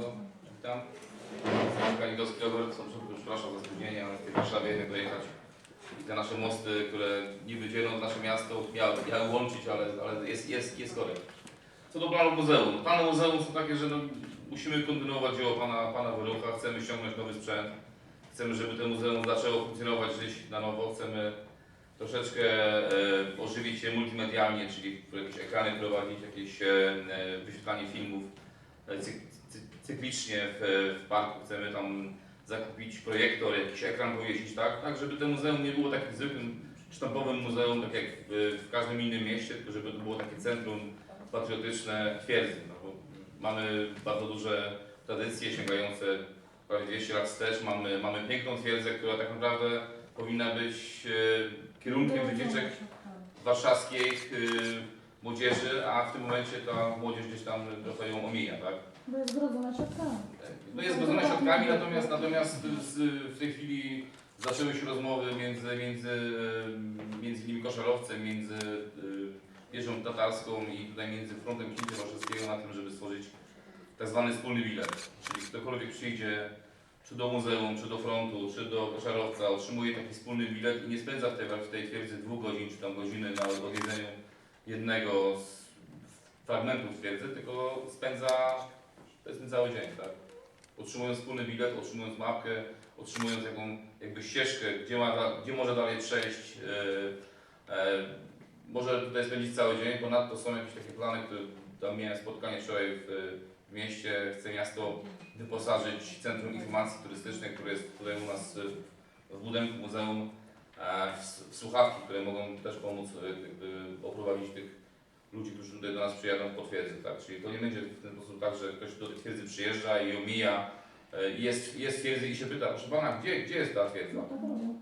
bardzo. Witam. Kanikowski Robert, przepraszam za spóźnienie, ale w Warszawie jednak dojechać. I te nasze mosty, które niby dzielą nasze miasto, miały, miały łączyć, ale, ale jest, jest, jest korek. Co do planu muzeum. Plany muzeum są takie, że no, musimy kontynuować dzieło pana, pana Wyrucha, chcemy ściągnąć nowy sprzęt, chcemy, żeby to muzeum zaczęło funkcjonować gdzieś na nowo, chcemy troszeczkę e, ożywić się multimedialnie, czyli jakieś ekrany prowadzić, jakieś e, e, wyświetlanie filmów e, cyk, cy, cyklicznie w, w parku. Chcemy tam zakupić projektor, jakiś ekran powiesić, tak? tak, żeby to muzeum nie było takim zwykłym, sztampowym muzeum, tak jak w, w każdym innym mieście, tylko żeby to było takie centrum patriotyczne twierdzy. No, bo mamy bardzo duże tradycje sięgające prawie 200 lat wstecz. Mamy, mamy piękną twierdzę, która tak naprawdę powinna być e, kierunkiem wycieczek warszawskiej y, młodzieży, a w tym momencie ta młodzież gdzieś tam trochę ją omija, tak? Bo jest grodzona środkami. No jest zgodzona środkami, natomiast, natomiast z, w tej chwili zaczęły się rozmowy między, między, między innymi koszalowcem, między y, wieżą tatarską i tutaj między frontem Księcia Warszawskiego na tym, żeby stworzyć tak zwany wspólny bilet. Czyli ktokolwiek przyjdzie czy do muzeum, czy do frontu, czy do koszarowca, otrzymuje taki wspólny bilet i nie spędza w tej, w tej twierdzy dwóch godzin, czy tam godziny na odwiedzeniu jednego z fragmentów twierdzy, tylko spędza powiedzmy cały dzień, tak? Otrzymując wspólny bilet, otrzymując mapkę, otrzymując jaką jakby ścieżkę, gdzie, ma, gdzie może dalej przejść, e, e, może tutaj spędzić cały dzień. Ponadto są jakieś takie plany, które tam miałem spotkanie wczoraj w, w mieście, chce miasto wyposażyć Centrum Informacji Turystycznej, które jest tutaj u nas w budynku muzeum, w w słuchawki, które mogą też pomóc y, jakby oprowadzić tych ludzi, którzy tutaj do nas przyjadą po twierdzy. Tak? Czyli to nie będzie w ten sposób tak, że ktoś do tej twierdzy przyjeżdża i omija, e, jest, jest w twierdzy i się pyta, proszę pana, gdzie, gdzie jest ta twierdza? No tak robią.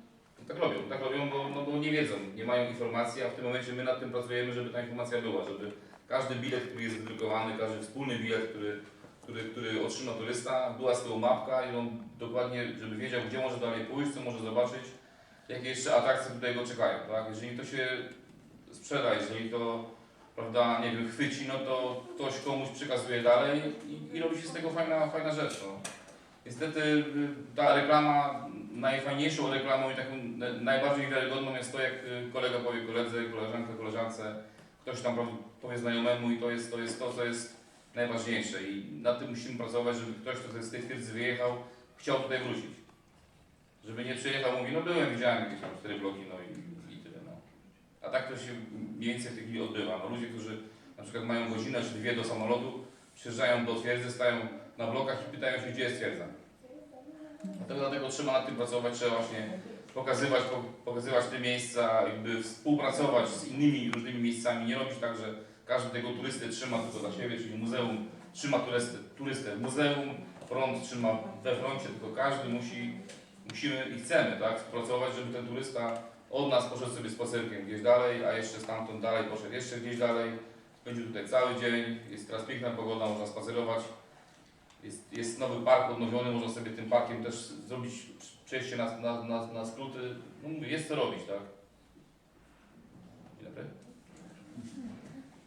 Tak robią, tak robią, bo, no, bo nie wiedzą, nie mają informacji, a w tym momencie my nad tym pracujemy, żeby ta informacja była, żeby każdy bilet, który jest wydrukowany, każdy wspólny bilet, który, który, który otrzyma turysta, była z tyłu mapka i on dokładnie, żeby wiedział, gdzie może dalej pójść, co może zobaczyć, jakie jeszcze atrakcje tutaj go czekają, tak? Jeżeli to się sprzeda, jeżeli to, prawda, nie wiem, chwyci, no to ktoś komuś przekazuje dalej i, i robi się z tego fajna, fajna rzecz, no. Niestety y, ta reklama, najfajniejszą reklamą i taką na- najbardziej wiarygodną jest to, jak y, kolega powie koledze, koleżanka koleżance, ktoś tam powie znajomemu i to jest to, jest to co jest najważniejsze i nad tym musimy pracować, żeby ktoś, kto z tej twierdzy wyjechał, chciał tutaj wrócić. Żeby nie przyjechał, mówi, no byłem, widziałem jakieś tam cztery bloki, no i, i tyle, no. A tak to się mniej więcej w tej chwili odbywa. No, ludzie, którzy na przykład mają godzinę czy dwie do samolotu, przyjeżdżają do twierdzy, stają na blokach i pytają się, gdzie jest twierdza. Dlatego, dlatego trzeba nad tym pracować, trzeba właśnie pokazywać, po, pokazywać te miejsca, jakby współpracować z innymi różnymi miejscami, nie robić tak, że każdy tego turystę trzyma tylko dla siebie, czyli muzeum trzyma turystę, turystę w muzeum, front trzyma we froncie, tylko każdy musi, musimy i chcemy tak, współpracować, żeby ten turysta od nas poszedł sobie spacerkiem gdzieś dalej, a jeszcze stamtąd dalej poszedł jeszcze gdzieś dalej, spędził tutaj cały dzień, jest teraz piękna pogoda, można spacerować, jest, jest nowy park odnowiony, można sobie tym parkiem też zrobić przejście na, na, na, na skróty. No mówię, jest co robić, tak?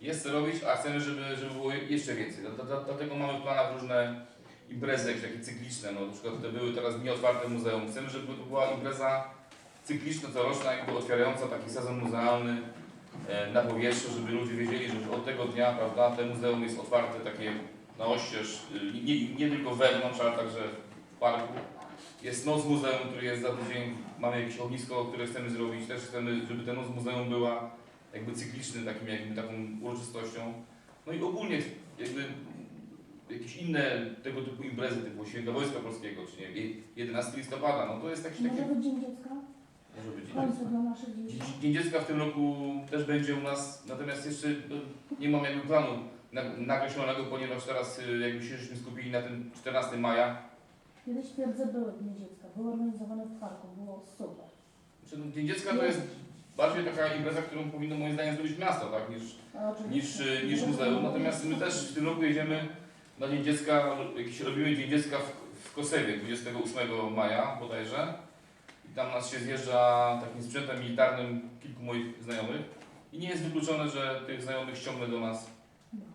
Jest co robić, a chcemy, żeby, żeby było jeszcze więcej. Dla- dla- Dlatego mamy w planach różne imprezy, jakieś takie cykliczne. No, na przykład te były teraz dni otwarte muzeum. Chcemy, żeby to była impreza cykliczna, coroczna, jakby otwierająca taki sezon muzealny e, na powietrzu, żeby ludzie wiedzieli, że od tego dnia, prawda, te muzeum jest otwarte takie na oścież, y, nie, nie tylko wewnątrz, ale także w parku. Jest noc muzeum, który jest za tydzień, mamy jakieś ognisko, które chcemy zrobić, też chcemy, żeby ta noc muzeum była jakby cyklicznym takim, jakby taką uroczystością. No i ogólnie jakby jakieś inne tego typu imprezy, typu Święto Wojska Polskiego, czy nie wiem, 11 listopada, no to jest jakiś taki, Może być Dzień Dziecka? może być W końcu dla naszych dzieci. Dzień- Dzień Dziecka w tym roku też będzie u nas, natomiast jeszcze no, nie mam jakby planu na- nakreślonego, ponieważ teraz y, jakby się żeśmy skupili na tym 14 maja. Kiedyś twierdze były Dnie Dziecka, były organizowane w parku, było super. Znaczy, no, Dzień Dziecka to jest bardziej taka impreza, którą powinno moim zdaniem zrobić miasto, tak, niż, niż, y, niż muzeum. Natomiast my też w tym roku jedziemy na Dzień Dziecka, jakiś robimy Dzień Dziecka w, w Kosewie 28 maja bodajże. I tam nas się zjeżdża takim sprzętem militarnym kilku moich znajomych. I nie jest wykluczone, że tych znajomych ściągnę do nas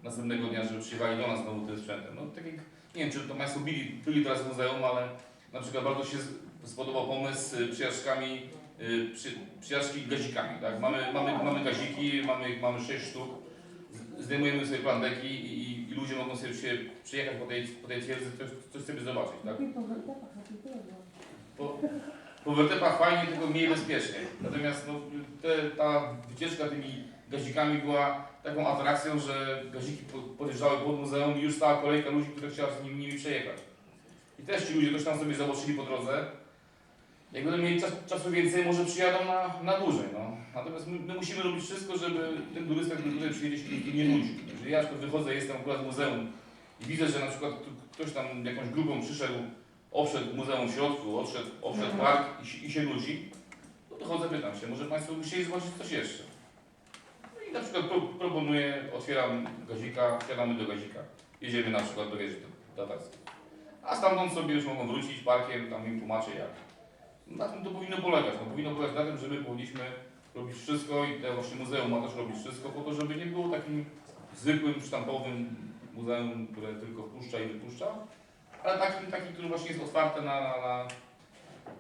następnego dnia, żeby przyjechali do nas znowu tym sprzętem. No tak jak nie wiem, czy to Państwo byli, byli teraz muzeum, ale na przykład bardzo się spodobał pomysł z przyjażdżkami, y, przy, przyjażdżki gazikami, tak? Mamy, mamy, mamy gaziki, mamy, mamy 6 sztuk, zdejmujemy sobie plandeki i ludzie mogą sobie się przyjechać po tej, po tej twierdzy, coś, coś sobie zobaczyć, tak? Po. Po, wertepach fajnie, tylko mniej bezpiecznie. Natomiast no, te, ta wycieczka tymi gazikami była taką atrakcją, że gaziki po- podjeżdżały pod muzeum i już stała kolejka ludzi, która chciała z nimi, nimi przejechać. I też ci ludzie coś tam sobie zobaczyli po drodze. Jak będą mieli czas, czasu więcej, może przyjadą na, na dłużej. No. Natomiast my, my musimy robić wszystko, żeby ten turysta, który tutaj przyjedzie, się nie- nudził. Jeżeli ja tu wychodzę, jestem akurat w muzeum i widzę, że na przykład ktoś tam jakąś grupą przyszedł obszedł muzeum w środku, odszedł, obszedł park i, się- i się nudzi, no to chodzę, pytam się, może Państwo by chcieli zobaczyć coś jeszcze. No i na przykład pro, proponuję, otwieram gazika, wsiadamy do gazika. Jedziemy na przykład do wieży tatarskiej. A stamtąd sobie już mogą wrócić parkiem, tam im tłumaczę jak. Na tym to powinno polegać. No, powinno polegać na tym, że my powinniśmy robić wszystko i te właśnie muzeum ma też robić wszystko po to, żeby nie było takim zwykłym, sztampowym muzeum, które tylko wpuszcza i wypuszcza, ale taki, taki który właśnie jest otwarty na, na, na,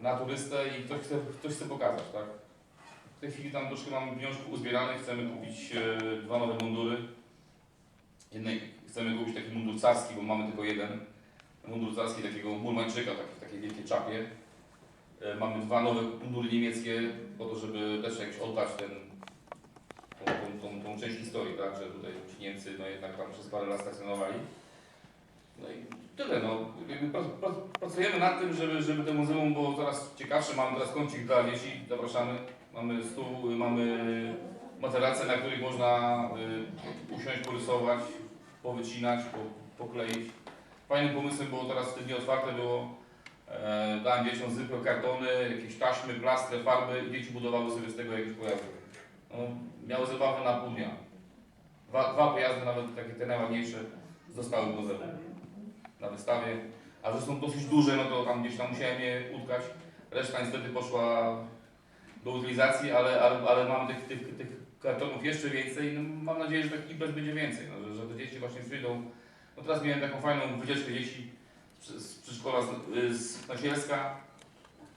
na turystę i ktoś chce, ktoś chce pokazać, tak? W tej chwili tam troszkę mamy pieniążków uzbieranych, chcemy kupić e, dwa nowe mundury. Jednej, chcemy kupić taki mundur carski, bo mamy tylko jeden. Mundur carski takiego murmańczyka, taki, w takiej wielkiej czapie. E, mamy dwa nowe mundury niemieckie, po to, żeby też jakoś oddać ten, tą, tą, tą, tą część historii, tak? Że tutaj ci Niemcy no, jednak tam przez parę lat stacjonowali. No i tyle, no. Pracujemy nad tym, żeby, żeby to muzeum było coraz ciekawsze. Mamy teraz kącik dla dzieci, zapraszamy. Mamy stół, y, mamy materace, na których można y, usiąść, porysować, powycinać, po, pokleić. Fajnym pomysłem było teraz te dni otwarte było, e, dałem dzieciom zwykłe kartony, jakieś taśmy, plastry, farby i dzieci budowały sobie z tego jakieś pojazdy. No, miały zabawę na pół dnia. Dwa, dwa pojazdy, nawet takie te najładniejsze, zostały w muzeum na wystawie, a że są dosyć duże, no to tam gdzieś tam musiałem je utkać. Reszta niestety poszła do utylizacji, ale, ale, ale mam tych, tych, tych kartonów jeszcze więcej. No, mam nadzieję, że takich imprez będzie więcej, no, że, że te dzieci właśnie przyjdą. No teraz miałem taką fajną wycieczkę dzieci z, przedszkola z, z Nasielska.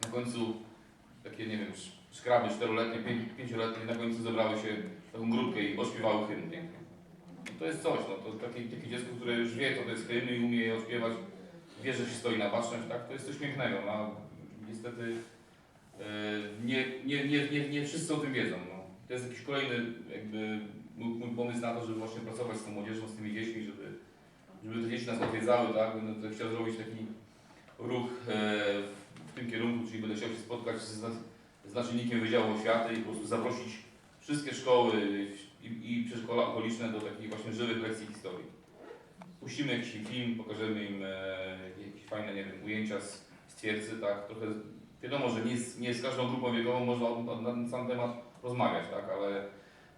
Na końcu takie, nie wiem, sz- szkraby czteroletnie, pięć, pięcioletnie, na końcu zebrały się taką grupkę i ośpiewały hymn. No to jest coś, no to takie, takie dziecko, które już wie, to jest hymn i umie je odśpiewać, wie, że się stoi na baczność, tak? To jest coś pięknego. No, niestety e, nie, nie, nie, nie, nie wszyscy o tym wiedzą. No. To jest jakiś kolejny jakby mój, mój pomysł na to, żeby właśnie pracować z tą młodzieżą, z tymi dziećmi, żeby, żeby te dzieci nas odwiedzały, tak? Będę tutaj chciał zrobić taki ruch e, w tym kierunku, czyli będę chciał się spotkać z, z naczelnikiem Wydziału Oświaty i po prostu zaprosić wszystkie szkoły i, i przedszkola okoliczne do takich właśnie żywych lekcji historii. Puścimy jakiś film, pokażemy im e, jakieś fajne, nie wiem, ujęcia z, z twierdzy, tak, trochę wiadomo, że nie z, nie z każdą grupą wiekową można na ten sam temat rozmawiać, tak, ale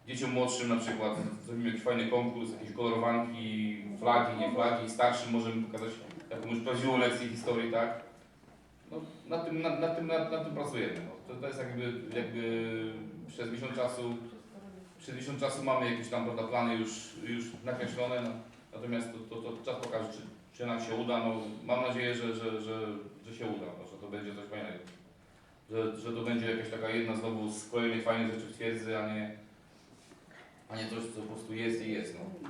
dzieciom młodszym na przykład zrobimy jakiś fajny konkurs, jakieś kolorowanki, flagi, nie flagi, starszym możemy pokazać jakąś prawdziwą lekcję historii, tak. No, nad tym, nad, nad tym, nad, nad tym pracujemy. No. To, to jest jakby, jakby przez miesiąc czasu przez miesiąc czasu mamy jakieś tam prawda, plany już, już nakreślone, no, natomiast to, to, to czas pokaże, czy, czy nam się uda. No, mam nadzieję, że, że, że, że się uda, no, że to będzie coś fajnego. Że, że to będzie jakaś taka jedna znowu z kolejnych fajnych rzeczy w twierdzy, a nie, a nie coś, co po prostu jest i jest. No.